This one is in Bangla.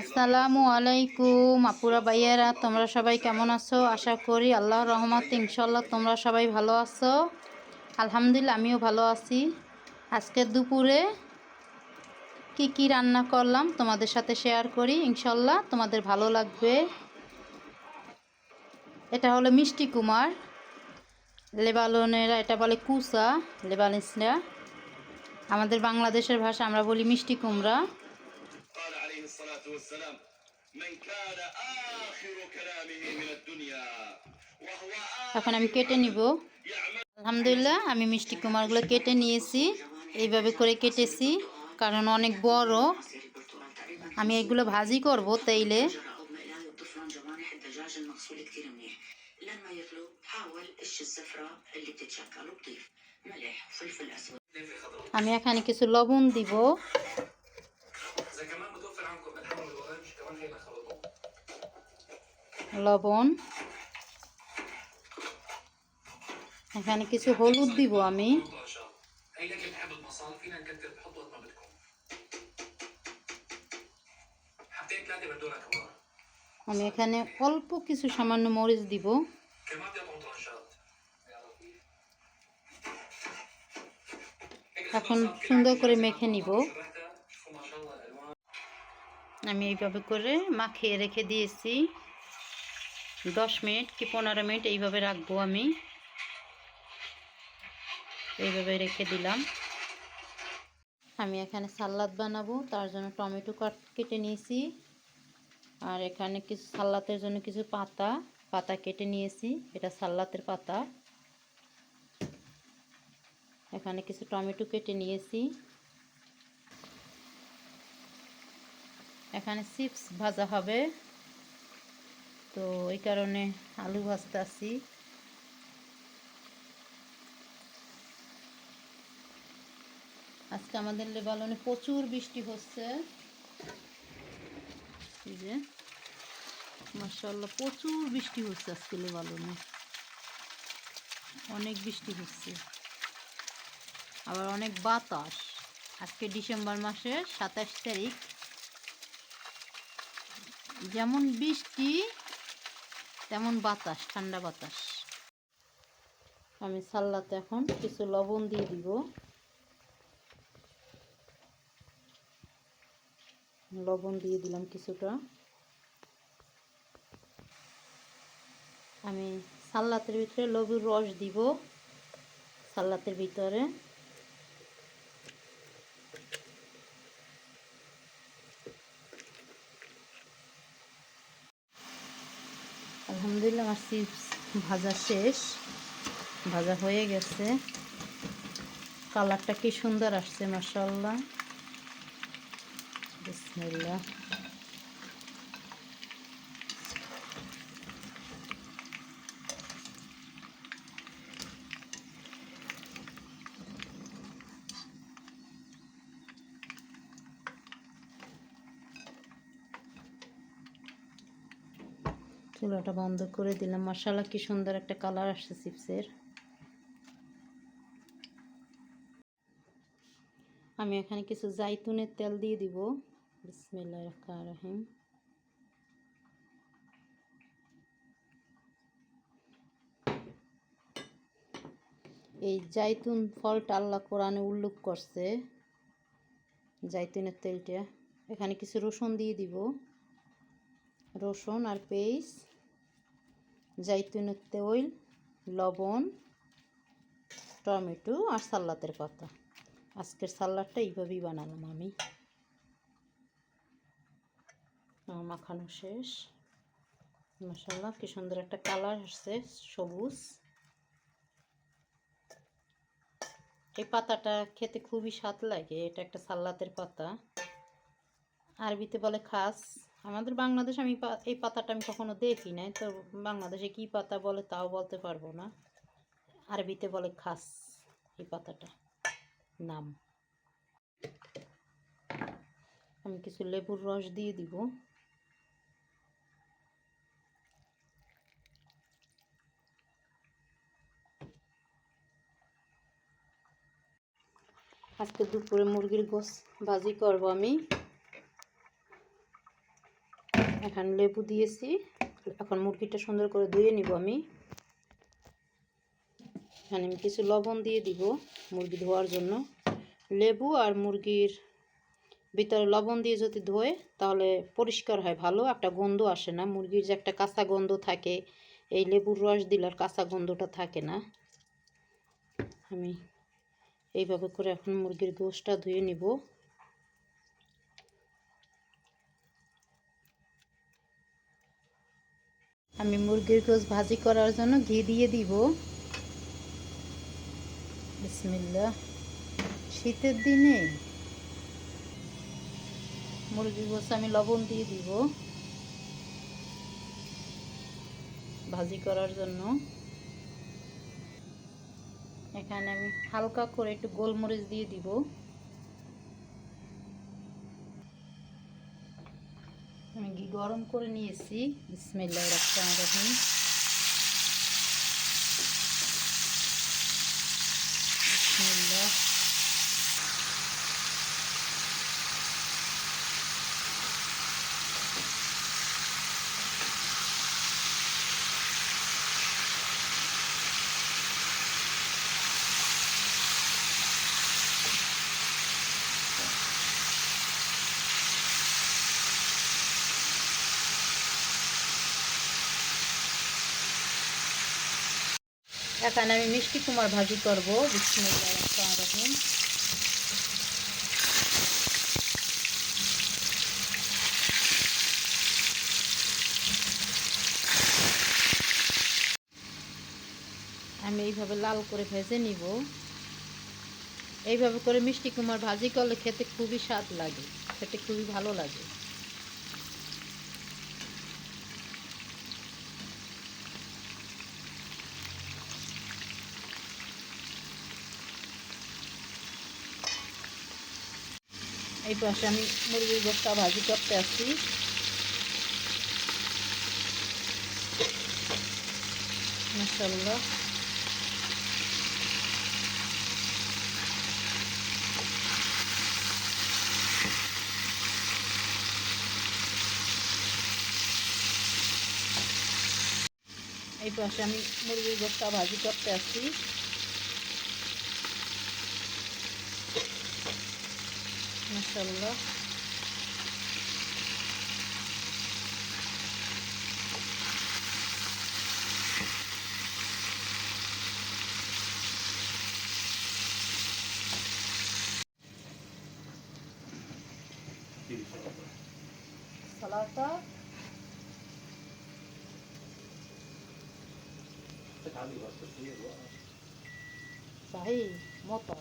আসসালামু আলাইকুম, আপুরা ভাইয়েরা, তোমরা সবাই কেমন আছো? আশা করি আল্লাহ রহমত ইনশাল্লাহ তোমরা সবাই ভালো আছো। আলহামদুলিল্লাহ, আমিও ভালো আছি। আজকে দুপুরে কি কি রান্না করলাম তোমাদের সাথে শেয়ার করি ইনশাল্লাহ তোমাদের ভালো লাগবে। এটা হলো মিষ্টি কুমার লেবালনেরা এটা বলে কুসা লেবালিসরা আমাদের বাংলাদেশের ভাষা আমরা বলি মিষ্টি কুমড়া। والسلام من كان آخر كلامه من الدنيا وهو এখন আমি কেটে নিব يعمل আলহামদুলিল্লাহ আমি মিষ্টি কুমারগুলো কেটে নিয়েছি এইভাবে করে কেটেছি কারণ অনেক বড় আমি এগুলো ভাজি করব তেইলে جرب مقلاي وضفلهم جوانح الدجاج المغسول كتير منيح لما يغلو حاول قش الزفرة اللي بتتشكل وبضيف ملح وفلفل اسود আমি এখানে কিছু লবণ দিব লবণ। এখানে কিছু হলুদ দিব আমি। আমি এখানে অল্প কিছু সামান্য মরিচ দিব। এখন সুন্দর করে মেখে নিব। আমি এইভাবে করে মাখিয়ে রেখে দিয়েছি। দশ মিনিট কি পনেরো মিনিট এইভাবে রাখব আমি। এইভাবে রেখে দিলাম। আমি এখানে সালাদ বানাবো, তার জন্য টমেটো কাট নিয়েছি। আর এখানে কিছু সালাতের জন্য কিছু পাতা পাতা কেটে নিয়েছি, এটা সালাতের পাতা। এখানে কিছু টমেটো কেটে নিয়েছি। এখানে চিপস ভাজা হবে। তো ওই কারণে আলু ভাজতে আসি। আজকে আমাদের লেবালনে প্রচুর বৃষ্টি হচ্ছে। এই যে মার্শাল্লাহ প্রচুর বৃষ্টি হচ্ছে আজকে লেবালনে অনেক বৃষ্টি হচ্ছে। আবার অনেক বাতাস। আজকে ডিসেম্বর মাসের সাতাশ তারিখ। যেমন বৃষ্টি তেমন বাতাস, ঠান্ডা বাতাস। আমি সাল্লাতে এখন কিছু লবণ দিয়ে দিব। লবণ দিয়ে দিলাম কিছুটা। আমি সাল্লাতের ভিতরে লবুর রস দিব। সাল্লাতের ভিতরে আলহামদুলিল্লাহ আমার চিপস ভাজা শেষ। ভাজা হয়ে গেছে। কালারটা কি সুন্দর আসছে মাসাল্লাহ বিসমিল্লাহ। চুলাটা বন্ধ করে দিলাম। মশালা কি সুন্দর একটা কালার আসছে চিপসের। আমি এখানে কিছু জাইতুনের তেল দিয়ে দিব। বিসমিল্লাহ রহিম এই জাইতুন ফলটা আল্লাহ কোরআনে উল্লেখ করছে, জাইতুনের তেলটা। এখানে কিছু রসুন দিয়ে দিব। রসুন আর পেঁয়াজ জাইতুনের তেল, লবণ, টমেটো আর সাল্লাতের পাতা। আজকের সাল্লাদটা এইভাবেই বানালাম আমি। মাখানো শেষ। মশাল্লা কি সুন্দর একটা কালার আসছে, সবুজ। এই পাতাটা খেতে খুবই স্বাদ লাগে, এটা একটা সাল্লাতের পাতা। আরবিতে বলে খাস। আমাদের বাংলাদেশ আমি এই পাতাটা আমি কখনো দেখি নাই, তো বাংলাদেশে কি পাতা বলে তাও বলতে পারব না। আরবিতে বলে খাস, এই পাতাটা, নাম। আমি কিছু লেবুর রস দিয়ে দিব। আজকে দুপুরে মুরগির গোস ভাজি করব আমি। এখন লেবু দিয়েছি। এখন মুরগিটা সুন্দর করে ধুয়ে নিব আমি। এখানে আমি কিছু লবণ দিয়ে দিব মুরগি ধোয়ার জন্য। লেবু আর মুরগির ভিতরে লবণ দিয়ে যদি ধোয়ে, তাহলে পরিষ্কার হয়, ভালো একটা গন্ধ আসে না। মুরগির যে একটা কাঁচা গন্ধ থাকে, এই লেবুর রস দিলে আর কাঁচা গন্ধটা থাকে না। আমি এইভাবে করে এখন মুরগির গোশটা ধুয়ে নিব। আমি মুরগির গোশ ভাজি করার জন্য ঘি দিয়ে দিব। বিসমিল্লা শীতের দিনে মুরগির গোশ আমি লবণ দিয়ে দিব। ভাজি করার জন্য। এখানে আমি হালকা করে একটু গোলমরিচ দিয়ে দিব আমি ঘি গরম করে নিয়েছি। বিসমিল্লা রহমান রহিম। এখানে আমি মিষ্টি কুমার ভাজি করব। আমি এইভাবে লাল করে ভেজে নিব। এইভাবে করে মিষ্টি কুমার ভাজি করলে খেতে খুবই স্বাদ লাগে, খেতে খুবই ভালো লাগে। এই পাশে আমি মুরগির গোস্তা ভাজি করতে আসছি। মাসাল্লাহ এই পাশে আমি মুরগির গোস্তা ভাজি করতে আসছি। মাশাল্লাহ সালাটা শাহী মতো।